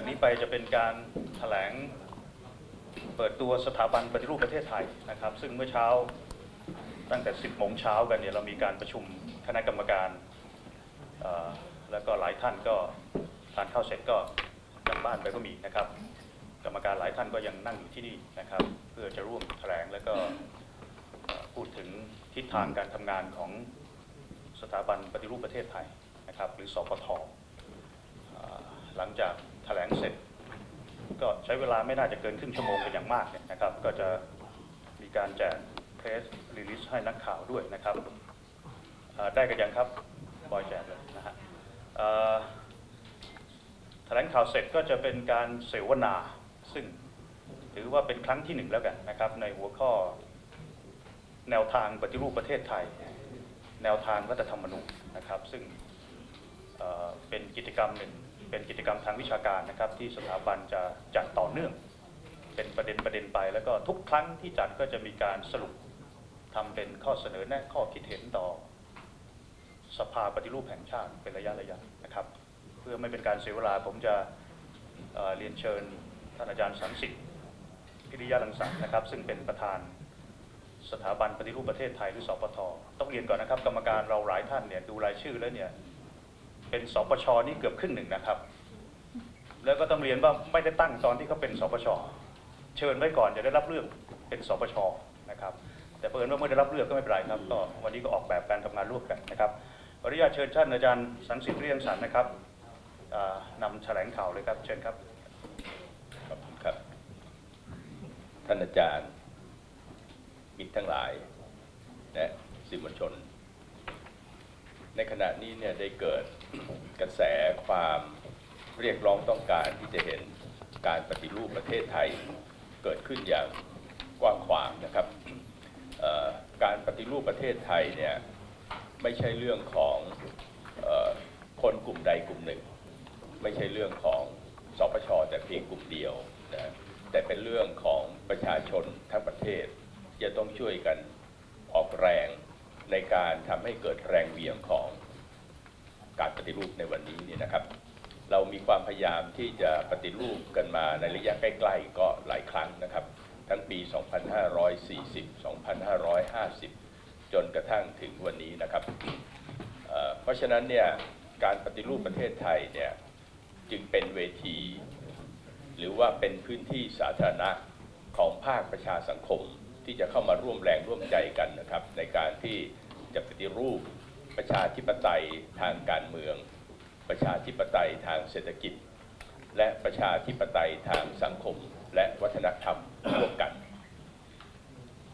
จากนี้ไปจะเป็นการแถลงเปิดตัวสถาบันปฏิรูปประเทศไทยนะครับ ซึ่งเมื่อเช้าตั้งแต่ 10โมงเช้ากันเนี่ยเรามีการประชุมคณะกรรมการ แล้วก็หลายท่านก็ทานข้าวเสร็จก็กลับบ้านไปก็มีนะครับ กรรมการหลายท่านก็ยังนั่งอยู่ที่นี่นะครับ เพื่อจะร่วมแถลงแล้วก็พูดถึงทิศทางการทำงานของสถาบันปฏิรูปประเทศไทยนะครับ หรือสปทหลังจาก ถลงเสร็จ ก็ใช้เวลาไม่น่าจะเกินครึ่งชั่วโมงเป็นอย่างมากเนี่ยนะครับ ก็จะมีการแจกเพรสรีลิสให้นักข่าวด้วยนะครับได้กันยังครับบอยแจกเลยนะฮะแถลงข่าวเสร็จก็จะเป็นการเสวนา ซึ่งถือว่าเป็นครั้งที่หนึ่งแล้วกันนะครับ ในหัวข้อแนวทางปฏิรูปประเทศไทย แนวทางรัฐธรรมนูญนะครับ ซึ่งเป็นกิจกรรมหนึ่ง เป็นกิจกรรมทางวิชาการนะครับที่สถาบันจะจัดต่อเนื่อง เป็นประเด็นประเด็นไป แล้วก็ทุกครั้งที่จัดก็จะมีการสรุปทำเป็นข้อเสนอแนะข้อคิดเห็นต่อ สภาปฏิรูปแห่งชาติเป็นระยะระยะนะครับ เพื่อไม่เป็นการเสียเวลาผมจะเเรียนเชิญท่านอาจารย์สังสิทธิ์พิริยะรังสรรค์นะครับ ซึ่งเป็นประธานสถาบันปฏิรูปประเทศไทยหรือสปทต้องเรียนก่อนนะครับ กรรมการเราหลายท่านเนี่ยดูรายชื่อแล้วเนี่ย เป็นสปชนี่เกือบครึ่งหนึ่งนะครับ แล้วก็ต้องเรียนว่าไม่ได้ตั้งตอนที่เขาเป็นสปชเชิญไว้ก่อนจะได้รับเลือกเป็นสปชนะครับ แต่เพิ่นว่าเมื่อได้รับเลือกก็ไม่เป็นไรครับก็วันนี้ก็ออกแบบการทำงานร่วมกันนะครับขออนุญาตเชิญท่านอาจารย์สังสิทธิ์เรียงสรรนะครับอ่านำแถลงข่าวเลยครับ เชิญครับขอบคุณครับ ท่านอาจารย์มิตรทั้งหลายและสื่อมวลชน ในขณะนี้เนี่ยได้เกิด กระแสความเรียกร้องต้องการที่จะเห็นการปฏิรูปประเทศไทยเกิดขึ้นอย่างกว้างขวางนะครับการปฏิรูปประเทศไทยเนี่ยไม่ใช่เรื่องของออคนกลุ่มใดกลุ่มหนึ่ง ไม่ใช่เรื่องของสปชแต่เพียงกลุ่มเดียวนะแต่เป็นเรื่องของประชาชนทั้งประเทศ จะต้องช่วยกันออกแรงในการทำให้เกิดแรงเหวี่ยงของ การปฏิรูปในวันนี้เนี่ยนะครับ เรามีความพยายามที่จะปฏิรูปกันมาในระยะใกล้ ๆ ก็หลายครั้งนะครับ ทั้งปี 2540 2550 จนกระทั่งถึงวันนี้นะครับเเพราะฉะนั้นเนี่ยการปฏิรูปประเทศไทยเนี่ยจึงเป็นเวที หรือว่าเป็นพื้นที่สาธารณะของภาคประชาสังคมที่จะเข้ามาร่วมแรงร่วมใจกันนะครับ ในการที่จะปฏิรูป ประชาธิปไตยทางการเมือง ประชาธิปไตยทางเศรษฐกิจ และประชาธิปไตยทางสังคมและวัฒนธรรมร่วมกัน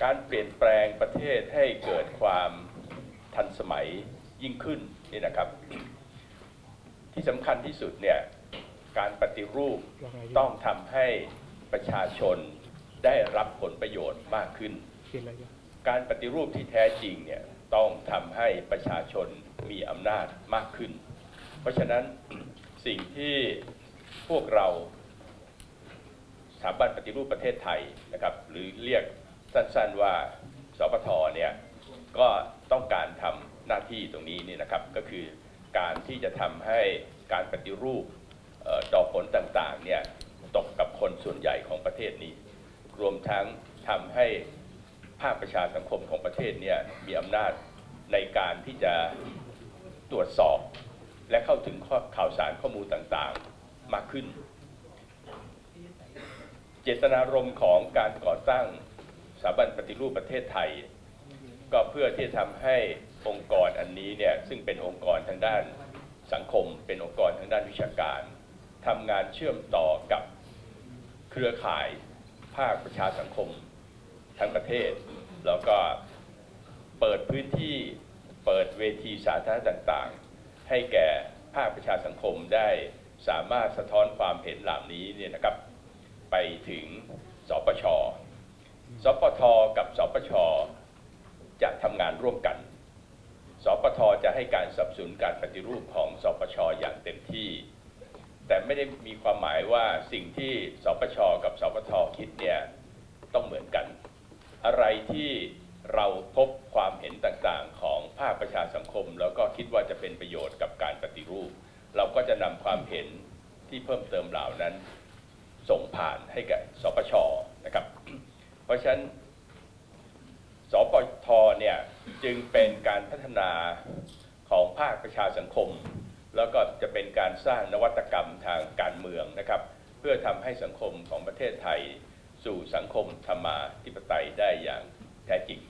การเปลี่ยนแปลงประเทศให้เกิดความทันสมัยยิ่งขึ้นนี่นะครับ ที่สำคัญที่สุดเนี่ยการปฏิรูปต้องทำให้ประชาชนได้รับผลประโยชน์มากขึ้น การปฏิรูปที่แท้จริงเนี่ย ต้องทำให้ประชาชนมีอำนาจมากขึ้น เพราะฉะนั้นสิ่งที่พวกเราสถาบันปฏิรูปประเทศไทยนะครับหรือเรียกสั้นๆว่าสปทเนี่ยก็ต้องการทำหน้าที่ตรงนี้นี่นะครับก็คือการที่จะทำให้การปฏิรูปเอ่อดอกผลต่างๆเนี่ยตกกับคนส่วนใหญ่ของประเทศนี้ รวมทั้งทำให้ ภาคประชาสังคมของประเทศเนี่ยมีอำนาจในการที่จะตรวจสอบ และเข้าถึงข,ข่าวสารข้อมูลต่างๆมากขึ้น เจตนารมณ์ของการก่อตั้งสถาบันปฏิรูปประเทศไทย ก็เพื่อที่จะทำให้องค์กรอันนี้เนี่ยซึ่งเป็นองค์กรทางด้านสังคม เป็นองค์กรทางด้านวิชาการทำงานเชื่อมต่อกับเครือข่ายภาคประชาสังคม ทั้งประเทศ แล้วก็เปิดพื้นที่เปิดเวทีสาธารณะต่างๆ ให้แก่ภาคประชาสังคมได้สามารถสะท้อนความเห็นเหล่านี้เนี่ยนะครับไปถึงสปช สปทกับสปชจะทำงานร่วมกัน สปทจะให้การสนับสนุนการปฏิรูปของสปชอย่างเต็มที่ แต่ไม่ได้มีความหมายว่าสิ่งที่สปชกับสปทคิดเนี่ยต้องเหมือนกัน อะไรที่เราพบความเห็นต่างๆ ของภาคประชาสังคม แล้วก็คิดว่าจะเป็นประโยชน์กับการปฏิรูป เราก็จะนำความเห็นที่ที่เพิ่มเติมเหล่านั้น ส่งผ่านให้กับสปชนะครับ เพราะฉะนั้นสปทเนี่ยจึงเป็นการพัฒนาของภาคประชาสังคม แล้วก็จะเป็นการสร้างนวัตกรรมทางการเมืองนะครับ เพื่อทำให้สังคมของประเทศไทย สู่สังคมธรรมาธิปไตยได้อย่างแท้จริง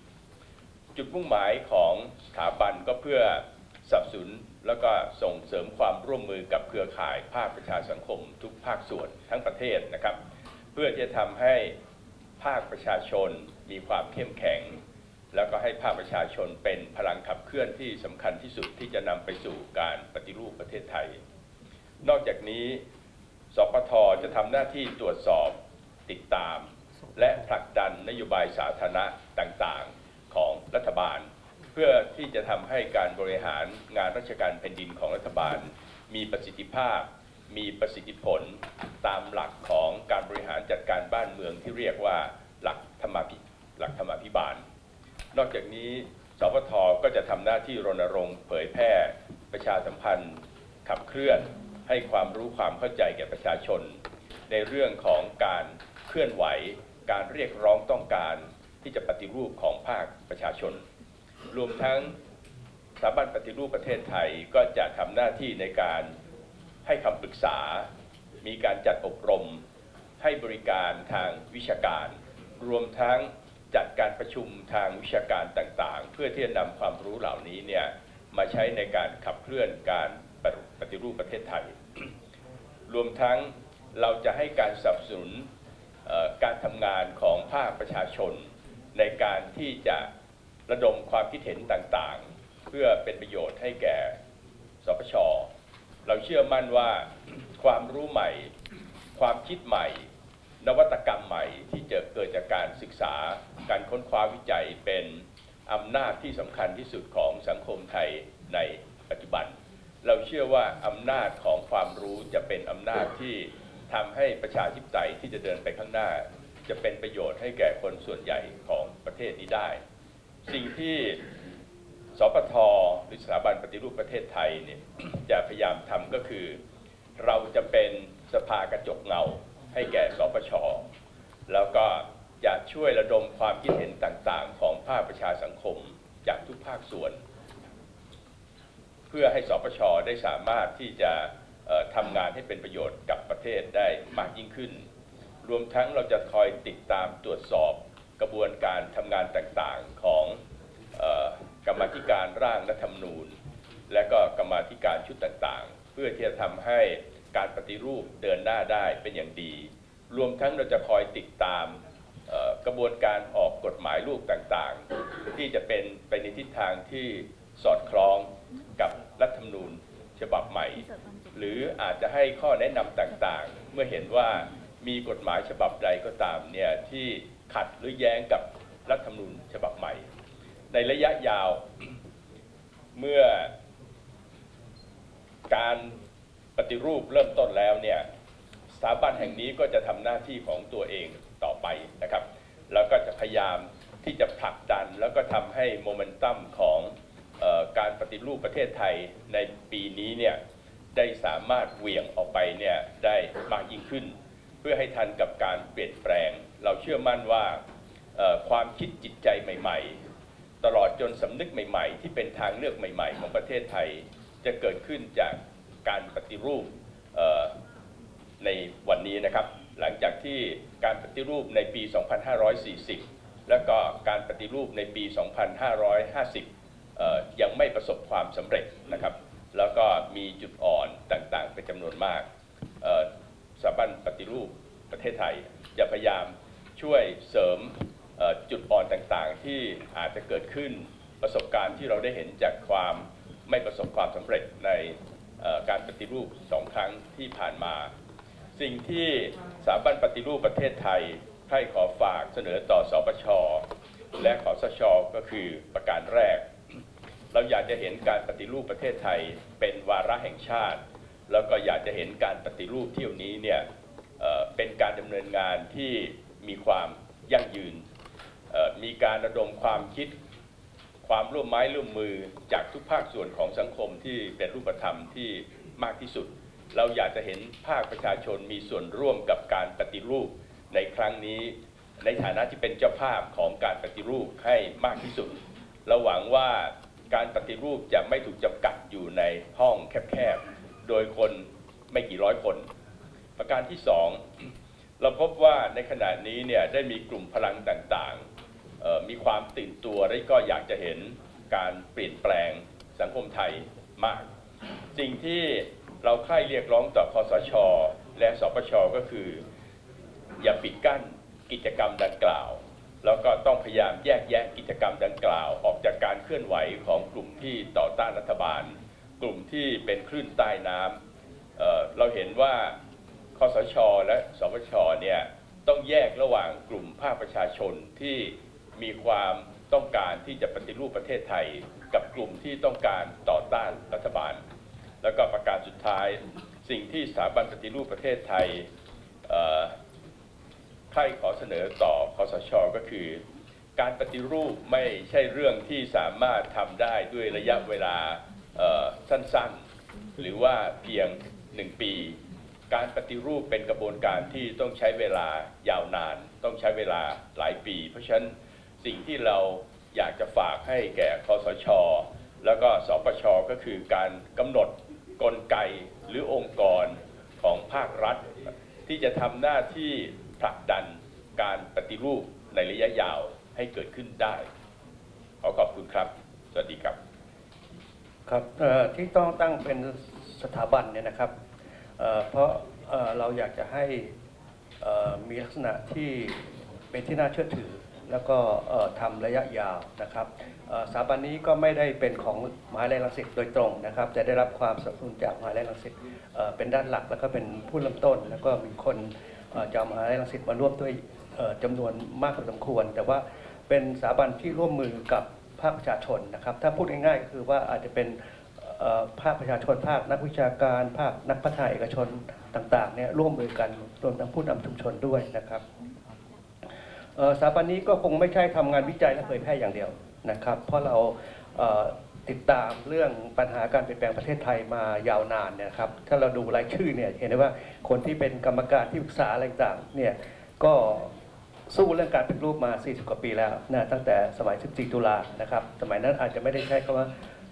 จุดมุ่งหมายของสถาบันก็เพื่อสนับสนุนแล้วก็ส่งเสริมความร่วมมือกับเครือข่ายภาคประชาสังคม ทุกภาคส่วนทั้งประเทศนะครับ เพื่อจะทำให้ภาคประชาชนมีความเข้มแข็ง แล้วก็ให้ภาคประชาชนเป็นพลังขับเคลื่อนที่สำคัญที่สุดที่จะนำไปสู่การปฏิรูปประเทศไทย นอกจากนี้สปทจะทำหน้าที่ตรวจสอบ ติดตาม และผลักดันนโยบายสาธารณะต่างๆของรัฐบาล เพื่อที่จะทำให้การบริหารงานราชการแผ่นดินของรัฐบาล มีประสิทธิภาพ มีประสิทธิผล ตามหลักของการบริหารจัดการบ้านเมืองที่เรียกว่าหลักธรรมาภิหลักธรรมาภิบาล นอกจากนี้สปทก็จะทำหน้าที่รณรงค์เผยแพร่ ประชาสัมพันธ์ ขับเคลื่อนให้ความรู้ความเข้าใจแก่ประชาชน ในเรื่องของการ ลื่อนไหวการเรียกร้องต้องการที่จะปฏิรูปของภาคประชาชน รวมทั้งสถาบันปฏิรูปประเทศไทยก็จะทำหน้าที่ในการให้คำปรึกษา มีการจัดอบรม ให้บริการทางวิชาการ รวมทั้งจัดการประชุมทางวิชาการต่างๆ เพื่อที่จะนำความรู้เหล่านี้เนี่ยมาใช้ในการขับเคลื่อนการปฏิรูปประเทศไทย รวมทั้งเราจะให้การสนับสนุน การทำงานของภาคประชาชน ในการที่จะระดมความคิดเห็นต่างๆ เพื่อเป็นประโยชน์ให้แก่สปช เราเชื่อมั่นว่าความรู้ใหม่ ความคิดใหม่ นวัตกรรมใหม่ที่จะเกิดจากการศึกษา การค้นคว้าวิจัยเป็นอำนาจที่สำคัญที่สุดของสังคมไทยในปัจจุบัน เราเชื่อว่าอำนาจของความรู้จะเป็นอำนาจที่ ทำให้ประชาธิปไตยที่จะเดินไปข้างหน้า จะเป็นประโยชน์ให้แก่คนส่วนใหญ่ของประเทศนี้ได้ สิ่งที่สปทหรือสถาบันปฏิรูปประเทศไทยเนี่ยจะพยายามทำก็คือ เราจะเป็นสภากระจกเงาให้แก่สปชแล้วก็จะช่วยระดมความคิดเห็นต่างๆ ของภาคประชาสังคมจากทุกภาคส่วน เพื่อให้สปชได้สามารถที่จะ ทำงานให้เป็นประโยชน์กับประเทศได้มากยิ่งขึ้น รวมทั้งเราจะคอยติดตามตรวจสอบกระบวนการทำงานต่างๆของออกรรมธิการร่างรัฐธรรมนูญ และก็กรรมธิการชุดต่างๆ เพื่อที่จะทำให้การปฏิรูปเดินหน้าได้เป็นอย่างดี รวมทั้งเราจะคอยติดตามกระบวนการออกกฎหมายลูกต่างๆ ที่จะเป็นไปในทิศทางที่สอดคล้องกับรัฐธรรมนูญฉบับใหม่ หรืออาจจะให้ข้อแนะนำต่างๆ เมื่อเห็นว่ามีกฎหมายฉบับใดก็ตามเนี่ยที่ขัดหรือแย้งกับรัฐธรรมนูญฉบับใหม่ ในระยะยาวเมื่อการปฏิรูปเริ่มต้นแล้วเนี่ยสถาบันแห่งนี้ก็จะทำหน้าที่ของตัวเองต่อไปนะครับ แล้วก็จะพยายามที่จะผลักดันแล้วก็ทำให้โมเมนตัมของออการปฏิรูปประเทศไทยในปีนี้เนี่ย ได้สามารถเหวี่ยงออกไปเนี่ยได้มากยิ่งขึ้น เพื่อให้ทันกับการเปลี่ยนแปลง เราเชื่อมั่นว่าความคิดจิตใจใหม่ ๆ ตลอดจนสำนึกใหม่ ๆ ที่เป็นทางเลือกใหม่ ๆ ของประเทศไทย จะเกิดขึ้นจากการปฏิรูปในวันนี้นะครับ หลังจากที่การปฏิรูปในปี 2540 และก็การปฏิรูปในปี 2550 ยังไม่ประสบความสำเร็จนะครับ แล้วก็มีจุดอ่อนต่างๆ เป็นจำนวนมากสถาบันปฏิรูปประเทศไทย จะพยายามช่วยเสริมจุดอ่อนต่างๆ ที่อาจจะเกิดขึ้นประสบการณ์ที่เราได้เห็นจากความไม่ประสบความสำเร็จในการปฏิรูปสองครั้งที่ผ่านมา สิ่งที่สถาบันปฏิรูปประเทศไทยให้ขอฝากเสนอต่อสปชและขอสชก็คือประการแรก เราอยากจะเห็นการปฏิรูปประเทศไทยเป็นวาระแห่งชาติ แล้วก็อยากจะเห็นการปฏิรูปเที่ยวนี้เนี่ยเป็นการดำเนินงานที่มีความยั่งยืน มีการระดมความคิดความร่วมไม้ร่วมมือจากทุกภาคส่วนของสังคมที่เป็นรูปธรรมที่มากที่สุด เราอยากจะเห็นภาคประชาชนมีส่วนร่วมกับการปฏิรูปในครั้งนี้ ในฐานะที่เป็นเจ้าภาพของการปฏิรูปให้มากที่สุด เราหวังว่า การปฏิรูปจะไม่ถูกจำกัดอยู่ในห้องแคบๆ โดยคนไม่กี่ร้อยคน ประการที่สองเราพบว่าในขณะนี้เนี่ยได้มีกลุ่มพลังต่างๆ มีความตื่นตัวและก็อยากจะเห็นการเปลี่ยนแปลงสังคมไทยมาก สิ่งที่เราใคร่เรียกร้องต่อคอสช และสปชก็คือ อย่าปิดกั้นกิจกรรมดังกล่าว แล้วก็ต้องพยายามแยกแยะกิจกรรมดังกล่าว ออกจากการ เคลื่อนไหวของกลุ่มที่ต่อต้านรัฐบาล กลุ่มที่เป็นคลื่นใต้น้ำเเราเห็นว่าคอสชและสปชเนี่ยต้องแยกระหว่างกลุ่มภาคประชาชนที่มีความต้องการที่จะปฏิรูปประเทศไทย กับกลุ่มที่ต้องการต่อต้านรัฐบาล แล้วก็ประการสุดท้ายสิ่งที่สถาบันปฏิรูปประเทศไทยเอ่อใครขอเสนอต่อคอสชก็คือ การปฏิรูปไม่ใช่เรื่องที่สามารถทำได้ด้วยระยะเวลาสั้นๆ หรือว่าเพียงหนึ่งปี การปฏิรูปเป็นกระบวนการที่ต้องใช้เวลายาวนาน ต้องใช้เวลาหลายปี เพราะฉะนั้นสิ่งที่เราอยากจะฝากให้แก่คอสช แล้วก็สปชก็คือการกำหนดกลไกหรือองค์กรของภาครัฐ ที่จะทำหน้าที่ผลักดันการปฏิรูปในระยะยาว ให้เกิดขึ้นได้ ขอขอบคุณครับ สวัสดีครับ ครับที่ต้องตั้งเป็นสถาบันเนี่ยนะครับเเพราะเเราอยากจะให้มีลักษณะที่เป็นที่น่าเชื่อถือ แล้วก็ทำระยะยาวนะครับสถาบันนี้ก็ไม่ได้เป็นของมหาลัยรังสิตโดยตรงนะครับ แต่ได้รับความสนับสนุนจากมหาลัยรังสิตเอ่อเป็นด้านหลักแล้วก็เป็นผู้เริ่มต้น แล้วก็มีคนจากมหาลัยรังสิตมาร่วมด้วยจำนวนมากพอสมควร แต่ว่า เป็นสถาบันที่ร่วมมือกับภาคประชาชนนะครับ ถ้าพูดง่ายๆก็คือว่าอาจจะเป็นภาคประชาชนภาคนักวิชาการ ภาคนักพัฒนาเอกชนต่างๆเนี่ยร่วมมือกันรวมทั้งผู้นำชุมชนด้วยนะครับสถาบันนี้ก็คงไม่ใช่ทำงานวิจัยและเผยแพร่อย่างเดียวนะครับ เพราะเราเติดตามเรื่องปัญหาการเปลี่ยนแปลงประเทศไทยมายาวนานเนี่ยครับถ้าเราดูรายชื่อเนี่ยเห็นได้ว่าคนที่เป็นกรรมการที่ปรึกษาอะไรต่างๆเนี่ยก็ สู้เรื่องการเป็นรูปมา 40 กว่าปีแล้วนะตั้งแต่สมัย 14 ตุลานะครับ สมัยนั้นอาจจะไม่ได้ใช้คำว่า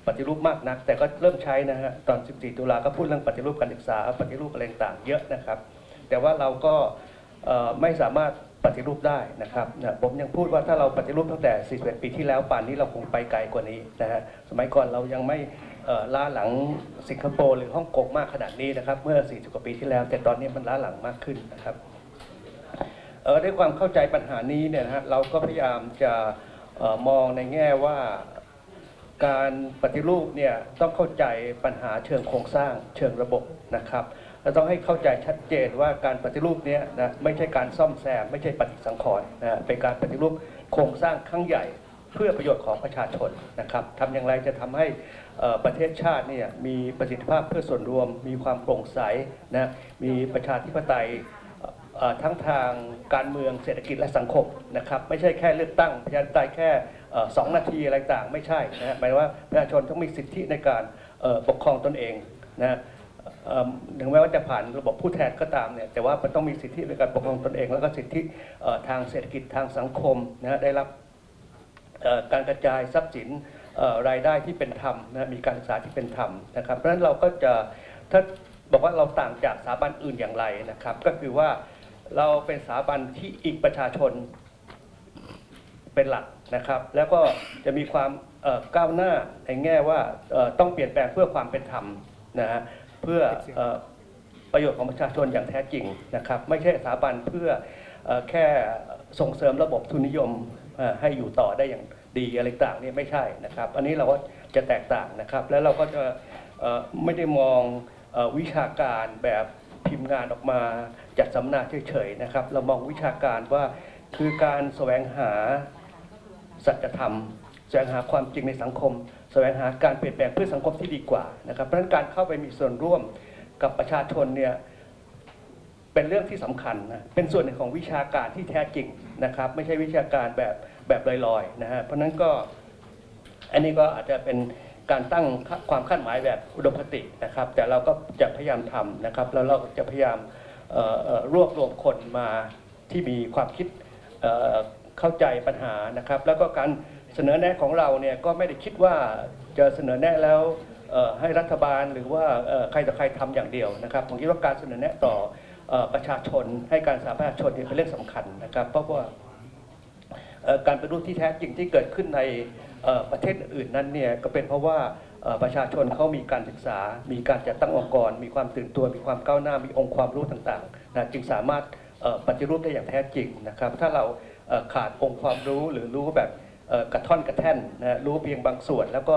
ปฏิรูปมากนัก แต่ก็เริ่มใช้นะฮะตอน 14 ตุลาก็พูดเรื่องปฏิรูปการศึกษาปฏิรูปอะไรต่างๆเยอะนะครับ แต่ว่าเราก็ไม่สามารถปฏิรูปได้นะครับนะผมยังพูดว่าถ้าเราปฏิรูปตั้งแต่ 41 ปีที่แล้วป่านนี้เราคงไปไกลกว่านี้นะฮะสมัยก่อนเรายังไม่ล้าหลังสิงคโปร์หรือฮ่องกงมากขนาดนี้นะครับ เมื่อ 40 กว่าปีที่แล้ว แต่ตอนนี้มันล้าหลังมากขึ้นนะครับ ด้วยความเข้าใจปัญหานี้เนี่ยนะฮะเราก็พยายามจะออมองในแง่ว่าการปฏิรูปเนี่ยต้องเข้าใจปัญหาเชิงโครงสร้างเชิงระบบนะครับและต้องให้เข้าใจชัดเจนว่าการปฏิรูปเนี้นะไม่ใช่การซ่อมแซมไม่ใช่ปฏิสังขรณ์นะเป็นการปฏิรูปโครงสร้างครั้งใหญ่เพื่อประโยชน์ของประชาชนนะครับทำอย่างไรจะทำให้ประเทศชาติเนี่ยมีประสิทธิภาพเพื่อส่วนรวม มีความโปร่งใสนะมีประชาธิปไตย ทั้งทางการเมืองเศรษฐกิจและสังคมนะครับไม่ใช่แค่เลือกตั้งประชาธิปไตยแค่สองนาทีอะไรต่างไม่ใช่นะฮะหมายว่าประชาชนต้องมีสิทธิในการปกครองตนเองนะฮะถึงแม้ว่าจะผ่านระบบผู้แทนก็ตามเนี่ยแต่ว่ามันต้องมีสิทธิในการปกครองตนเอง แล้วก็สิทธิทางเศรษฐกิจทางสังคมนะฮะได้รับการกระจายทรัพย์สินรายได้ที่เป็นธรรมนะมีการศึกษาที่เป็นธรรมนะครับเพราะฉะนั้นเราก็จะถ้าบอกว่าเราต่างจากสถาบันอื่นอย่างไรนะครับ ก็คือว่า เราเป็นสถาบันที่อิงประชาชนเป็นหลักนะครับ แล้วก็จะมีความก้าวหน้าในแง่ว่าต้องเปลี่ยนแปลงเพื่อความเป็นธรรมนะฮะเพื่ออประโยชน์ของประชาชนอย่างแท้จริงนะครับ ไม่ใช่สถาบันเพื่ออแค่ส่งเสริมระบบทุนนิยมให้อยู่ต่อได้อย่างดีอะไรต่างนี่ไม่ใช่นะครับ อันนี้เราก็จะแตกต่างนะครับ แล้วเราก็จะไม่ได้มองอวิชาการแบบ พิมพ์งานออกมาจัดสัมมนาเฉยๆนะครับ เรามองวิชาการว่าคือการแสวงหาสัจธรรม แสวงหาความจริงในสังคม แสวงหาการเปลี่ยนแปลงเพื่อสังคมที่ดีกว่านะครับ เพราะฉะนั้นการเข้าไปมีส่วนร่วมกับประชาชนเนี่ยเป็นเรื่องที่สำคัญนะ เป็นส่วนหนึ่งของวิชาการที่แท้จริงนะครับ ไม่ใช่วิชาการแบบแบบลอยๆนะฮะ เพราะฉะนั้นก็อันนี้ก็อาจจะเป็น การตั้งความคาดหมายแบบอุดมคตินะครับ แต่เราก็จะพยายามทำนะครับ แล้วเราจะพยายามรวบรวมคนมาที่มีความคิดเเข้าใจปัญหานะครับ แล้วก็การเสนอแนะของเราเนี่ยก็ไม่ได้คิดว่าจะเสนอแนะแล้วให้รัฐบาลหรือว่าใครต่อใครทำอย่างเดียวนะครับผมคิดว่าการเสนอแนะต่ออประชาชนให้การสาประชนเป็นเรื่องสำคัญนะครับ เพราะว่าการปฏิรูปที่แท้จริงที่เกิดขึ้นใน ประเทศอื่นนั้นเนี่ยก็เป็นเพราะว่าประชาชนเขามีการศึกษา มีการจัดตั้งองค์กร มีความตื่นตัว มีความก้าวหน้า มีองค์ความรู้ต่างๆนะจึงสามารถปฏิรูปได้อย่างแท้จริงนะครับ ถ้าเราขาดองค์ความรู้หรือรู้แบบกระท่อนกระแท่นนะรู้เพียงบางส่วน แล้วก็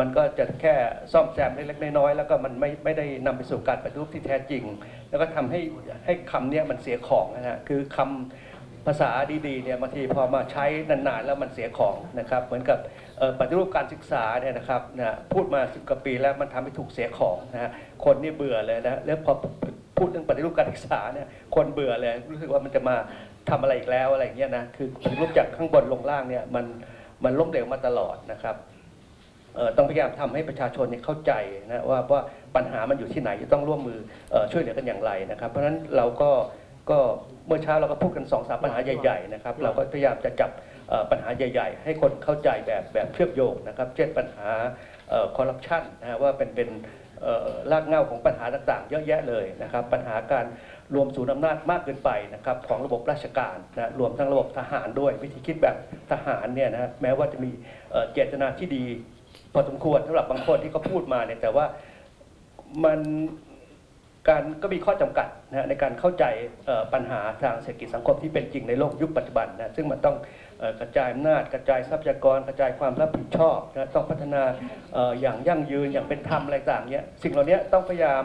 มันก็จะแค่ซ่อมแซมเล็กๆน้อยๆแล้วก็มันไม่ไม่ได้นำไปสู่การปฏิรูปที่แท้จริง แล้วก็ทำให้ให้คำเนี้ยมันเสียของนะฮะคือคำ ภาษาดีๆเนี่ยบางทีพอมาใช้นานๆแล้วมันเสียของนะครับ เหมือนกับปฏิรูปการศึกษาเนี่ยนะครับนะพูดมาสิบกว่าปีแล้วมันทำให้ถูกเสียของนะฮะคนนี่เบื่อเลยนะแล้วพอพูดเรื่องปฏิรูปการศึกษาเนี่ยคนเบื่อเลยรู้สึกว่ามันจะมาทำอะไรอีกแล้วอะไรอย่างเงี้ยนะคือปฏิรูปจากข้างบนลงล่างเนี่ยมันมันล้มเหลวมาตลอดนะครับต้องพยายามทำให้ประชาชนเนี่ยเข้าใจนะว่าว่าปัญหามันอยู่ที่ไหนจะต้องร่วมมืออช่วยเหลือกันอย่างไรนะครับ เพราะฉะนั้นเราก็ ก็เมื่อเช้าเราก็พูดกันสองสามปัญหาใหญ่ๆนะครับเราก็พยายามจะจับเอ่อปัญหาใหญ่ ๆ ให้คนเข้าใจแบบแบบเชื่อมโยงนะครับเช่นปัญหาคอร์รัปชันนะฮะว่าเป็นเป็นเอ่อรากเหง้าของปัญหาต่างๆ เยอะแยะเลยนะครับ ปัญหาการรวมศูนย์อำนาจมากเกินไปนะครับของระบบราชการนะรวมทั้งระบบทหารด้วย วิธีคิดแบบทหารเนี่ยนะแม้ว่าจะมีเอ่อเจตนาที่ดีพอสมควรสำหรับบางคนที่เขาพูดมาเนี่ยแต่ว่ามัน การก็มีข้อจำกัดนะในการเข้าใจปัญหาทางเศรษฐกิจสังคมที่เป็นจริงในโลกยุคปัจจุบันนะซึ่งมันต้องกระจายอำนาจกระจายทรัพยากร กระจายความรับผิดชอบนะต้องพัฒนาอย่างยั่งยืนอย่างเป็นธรรมอะไรต่างเนี้ยสิ่งเหล่านี้ต้องพยายาม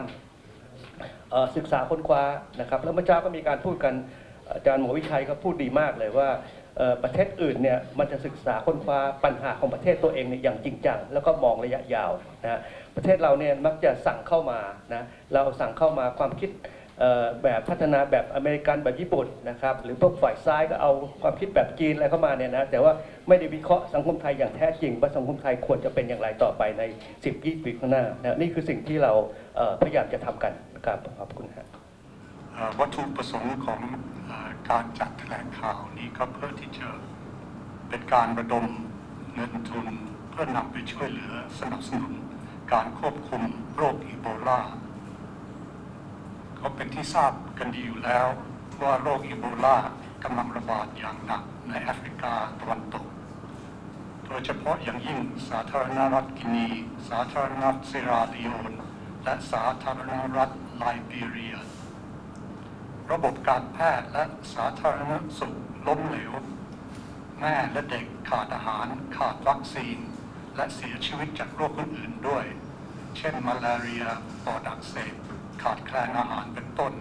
ศึกษาค้นคว้านะครับแล้วเมื่อเช้าก็มีการพูดกันอาจารย์หมอวิชัยก็พูดดีมากเลยว่า ประเทศอื่นเนี่ยมันจะศึกษาค้นคว้าปัญหาของประเทศตัวเองเนี่ยอย่างจริงจังแล้วก็มองระยะยาวนะฮะประเทศเราเนี่ยมักจะสั่งเข้ามานะเราสั่งเข้ามาความคิดแบบพัฒนาแบบอเมริกันแบบญี่ปุ่นนะครับหรือพวกฝ่ายซ้ายก็เอาความคิดแบบจีนอะไรเข้ามาเนี่ยนะแต่ว่าไม่ได้วิเคราะห์สังคมไทยอย่างแท้จริง ว่าสังคมไทยควรจะเป็นอย่างไรต่อไปใน 10 20 ปีข้างหน้านะนี่คือสิ่งที่เราพยายามจะทำกันนะครับขอบคุณครับ วัตถุประสงค์ของอการจัดแถลงข่าวนี้ก็เพื่อที่จะเป็นการระดมเงินทุนเพื่อนำไปช่วยเหลือสนับสนุนการควบคุมโรคอีโบลาก็เป็นที่ทราบกันดีอยู่แล้วว่าโรคอีโบลากำลังระบาดอย่างหนักในแอฟริกาตะวันตก โดยเฉพาะอย่างยิ่งสาธารณรัฐกินี สาธารณรัฐเซราลีโอน และสาธารณรัฐไลบีเรีย ระบบการแพทย์และสาธารณสุขล้มเหลว แม่และเด็กขาดอาหารขาดวัคซีน และเสียชีวิตจากโรคอื่นๆด้วย เช่นมาลาเรียปอดอักเสบขาดแคลนอาหารเป็นต้น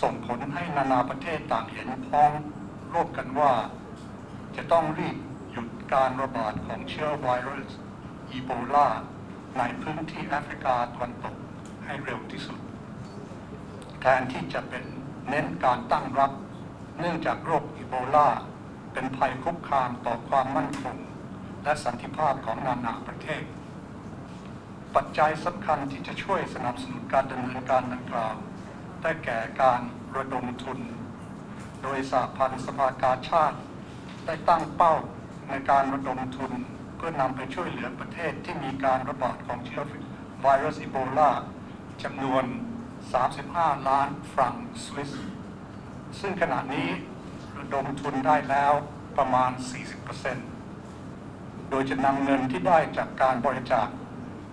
ส่งผลให้นานาประเทศต่างเห็นพ้องร่วมกันว่า จะต้องรีบหยุดการระบาดของเชื้อไวรัสอีโบลาในพื้นที่แอฟริกาตะวันตกให้เร็วที่สุด แทนที่จะเป็นเน้นการตั้งรับ เนื่องจากโรคอีโบลาเป็นภัยคุกคามต่อความมั่นคง และสันติภาพของนานาประเทศ ปัจจัยสำคัญที่จะช่วยสนับสนุนการดำเนินการดังกล่าวได้แก่การระดมทุน โดยสหพันธ์สภากาชาติ ได้ตั้งเป้าในการระดมทุน เพื่อนำไปช่วยเหลือประเทศที่มีการระบาดของเชื้อไวรัสอีโบลาจำนวน 35 ล้านฟรังสวิส ซึ่งขณะนี้ระดมทุนได้แล้วประมาณ 40%โดยจะนำเงินที่ได้จากการบริจาค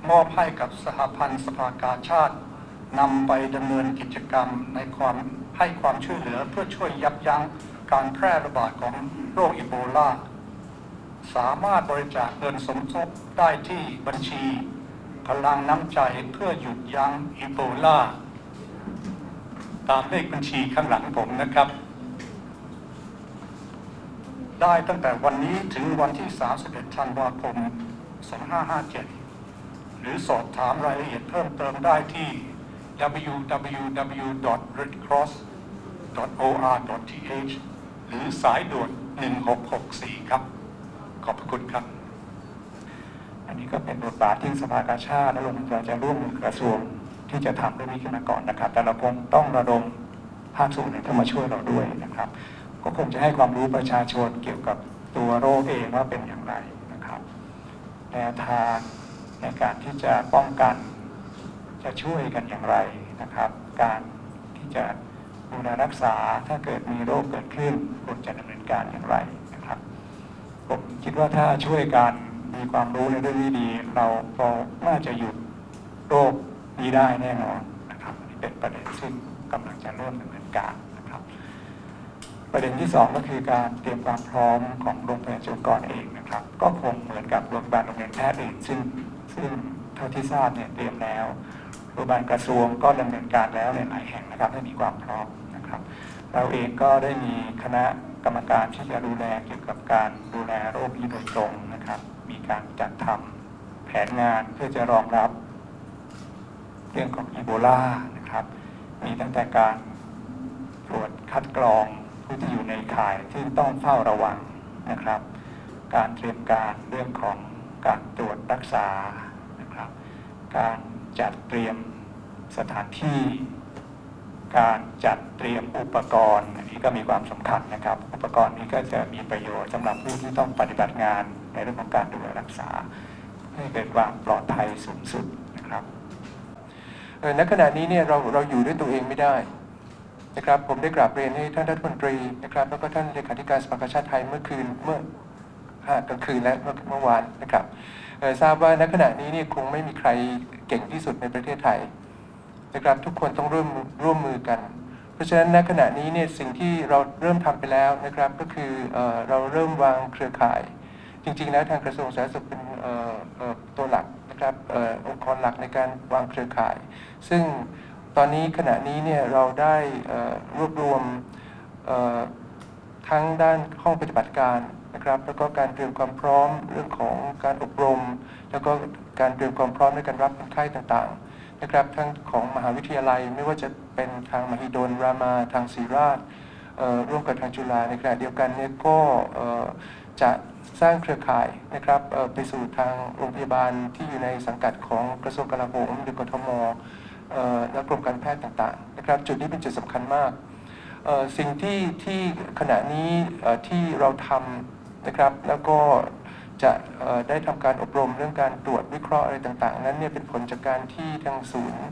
มอบให้กับสหพันธ์สภากาชาตินำไปดำเนินกิจกรรมในความให้ความช่วยเหลือเพื่อช่วยยับยั้งการแพร่ระบาดของโรคอีโบลา สามารถบริจาคเงินสมทบได้ที่บัญชีพลังน้ำใจเพื่อหยุดยั้งอีโบลา ตามเลขบัญชีข้างหลังผมนะครับ ได้ตั้งแต่วันนี้ถึงวันที่ 31 ธันวาคม 2557 หรือสอบถามรายละเอียดเพิ่มเติมได้ที่ www.redcross.or.th หรือสายด่วน 1664 ครับ ขอบพระคุณครับ อันนี้ก็เป็นบทบาทที่สภากาชาติและโรงพยาบาลจะร่วมมือกระทรวง ที่จะทำเรื่องนี้ขึ้นมาก่อนนะครับแต่เราคงต้องระดมภาคส่วนเข้ามาช่วยเราด้วยนะครับ ก็คงจะให้ความรู้ประชาชนเกี่ยวกับตัวโรคเองว่าเป็นอย่างไรนะครับแนวทางในการที่จะป้องกันจะช่วยกันอย่างไรนะครับ การที่จะดูแลรักษาถ้าเกิดมีโรคเกิดขึ้นควรจะดำเนินการอย่างไรนะครับผมคิดว่าถ้าช่วยกันมีความรู้ในเรื่องนี้ดี เราเราน่าจะหยุดโรค นี้ได้แน่นอนนะครับอันนี้เป็นประเด็นซึ่งกำลังจะเริ่มดำเนินการนะครับ ประเด็นที่สองก็คือการเตรียมความพร้อมของโรงพยาบาลจุฬาลงกรณ์เองนะครับ ก็คงเหมือนกับโรงพยาบาลโรงเรียนแพทย์อื่นซึ่งซึ่งเท่าที่ทราบเนี่ยเตรียมแล้วโรงพยาบาลกระทรวงก็ดำเนินการแล้วในหลายแห่งนะครับให้มีความพร้อมนะครับ เราเองก็ได้มีคณะกรรมการที่จะดูแลเกี่ยวกับการดูแลโรคนี้โดยตรงนะครับ มีการจัดทำแผนงานเพื่อจะรองรับ เรื่องของอีโบลานะครับ มีตั้งแต่การตรวจคัดกรองผู้ที่อยู่ในข่ายที่ต้องเฝ้าระวังนะครับ การเตรียมการเรื่องของการตรวจรักษานะครับ การจัดเตรียมสถานที่ การจัดเตรียมอุปกรณ์อันนี้ก็มีความสำคัญนะครับ อุปกรณ์นี้ก็จะมีประโยชน์สำหรับผู้ที่ต้องปฏิบัติงานในเรื่องของการดูแลรักษา ให้เกิดความปลอดภัยสูงสุด ณขณะนี้เนี่ยเราเราอยู่ด้วยตัวเองไม่ได้นะครับผมได้กราบเรียนให้ท่านรัฐมนตรีนะครับแล้วก็ท่านเลขาธิการสภากาชาติไทยเมื่อคืนเมื่อกลางคืนและเมื่อเมื่อวานนะครับทราบว่าณขณะนี้เนี่ยคงไม่มีใครเก่งที่สุดในประเทศไทยนะครับทุกคนต้องร่วมร่วมมือกัน เพราะฉะนั้นณขณะนี้เนี่ยสิ่งที่เราเริ่มทำไปแล้วนะครับก็คือเออเราเริ่มวางเครือข่าย จริง ๆ แล้วทางกระทรวงสาธารณสุขเป็นตัวหลัก นะครับออองค์กรหลักในการวางเครือข่าย ซึ่งตอนนี้ขณะนี้เนี่ยเราได้รวบรวมทั้งด้านห้องปฏิบัติการนะครับแล้วก็การเตรียมความพร้อมเรื่องของการอบรม แล้วก็การเตรียมความพร้อมในการรับคนไข้ต่างๆนะครับทั้งของมหาวิทยาลัยไม่ว่าจะเป็นทางมหิดลรามาทางศรีราชร่วมกับทางจุฬาในขณะเดียวกันเนี่ยก็จะ สร้างเครือข่ายนะครับไปสู่ทางโรงพยาบาลที่อยู่ในสังกัดของกระทรวงกลาโหมหรือกทมและกรมการแพทย์ต่างๆนะครับจุดนี้เป็นจุดสำคัญมากสิ่งที่ที่ขณะนี้ที่เราทำนะครับแล้วก็จะได้ทำการอบรมเรื่องการตรวจวิเคราะห์อะไรต่างๆ นั้นเนี่ยเป็นผลจากการที่ทางศูนย์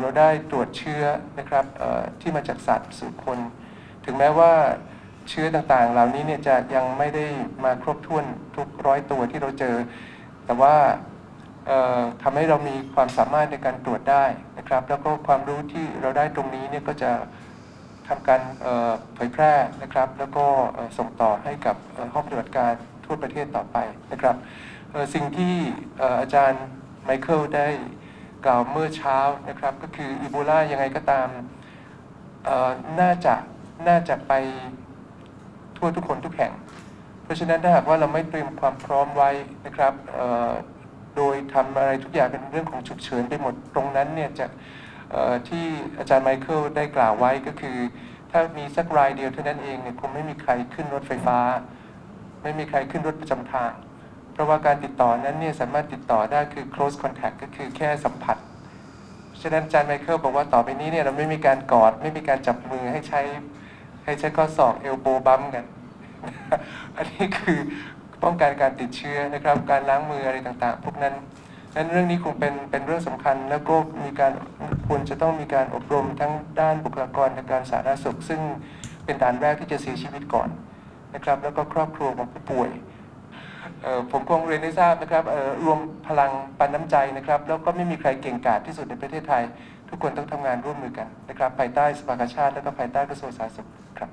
เราได้ตรวจเชื้อนะครับที่มาจากสัตว์สู่คน ถึงแม้ว่า เชื้อต่างๆ เหล่านี้เนี่ยจะยังไม่ได้มาครบถ้วนทุกร้อยตัวที่เราเจอ แต่ว่าทำให้เรามีความสามารถในการตรวจได้นะครับ แล้วก็ความรู้ที่เราได้ตรงนี้เนี่ยก็จะทำการเผยแพร่นะครับ แล้วก็ส่งต่อให้กับห้องปฏิบัติการทั่วประเทศต่อไปนะครับสิ่งที่อาจารย์ไมเคิลได้กล่าวเมื่อเช้านะครับ ก็คืออีโบลายังไงก็ตามน่าจะน่าจะไป ทั่วทุกคนทุกแห่ง เพราะฉะนั้นถ้าหากว่าเราไม่เตรียมความพร้อมไว้นะครับโดยทำอะไรทุกอย่างเป็นเรื่องของฉุกเฉินไปหมดตรงนั้นเนี่ยจะที่อาจารย์ไมเคิลได้กล่าวไว้ก็คือ ถ้ามีสักรายเดียวเท่านั้นเองเนี่ยคงไม่มีใครขึ้นรถไฟฟ้า ไม่มีใครขึ้นรถประจำทาง เพราะว่าการติดต่อนั้นเนี่ยสามารถติดต่อได้คือ close contact ก็คือแค่สัมผัสฉะนั้นอาจารย์ไมเคิลบอกว่าต่อไปนี้เนี่ยเราไม่มีการกอดไม่มีการจับมือให้ใช้ ให้ใช้ข้อศอกเอลโบบัมกัน อันนี้คือป้องกันการติดเชื้อนะครับ การล้างมืออะไรต่างๆ พวกนั้นนั้นเรื่องนี้คงเป็นเป็นเรื่องสำคัญ แล้วก็มีการควรจะต้องมีการอบรมทั้งด้านบุคลากรทางการสาธารณสุข ซึ่งเป็นด่านแรกที่จะเสียชีวิตก่อนนะครับ แล้วก็ครอบครัวของผู้ป่วยผมคงเรียนให้ทราบนะครับรวมพลังปันน้ำใจนะครับ แล้วก็ไม่มีใครเก่งกาจที่สุดในประเทศไทย ทุกคนต้องทำงานร่วมมือกันนะครับภายใต้สภากาชาติและก็ภายใต้กระทรวงสาธารณสุขครับ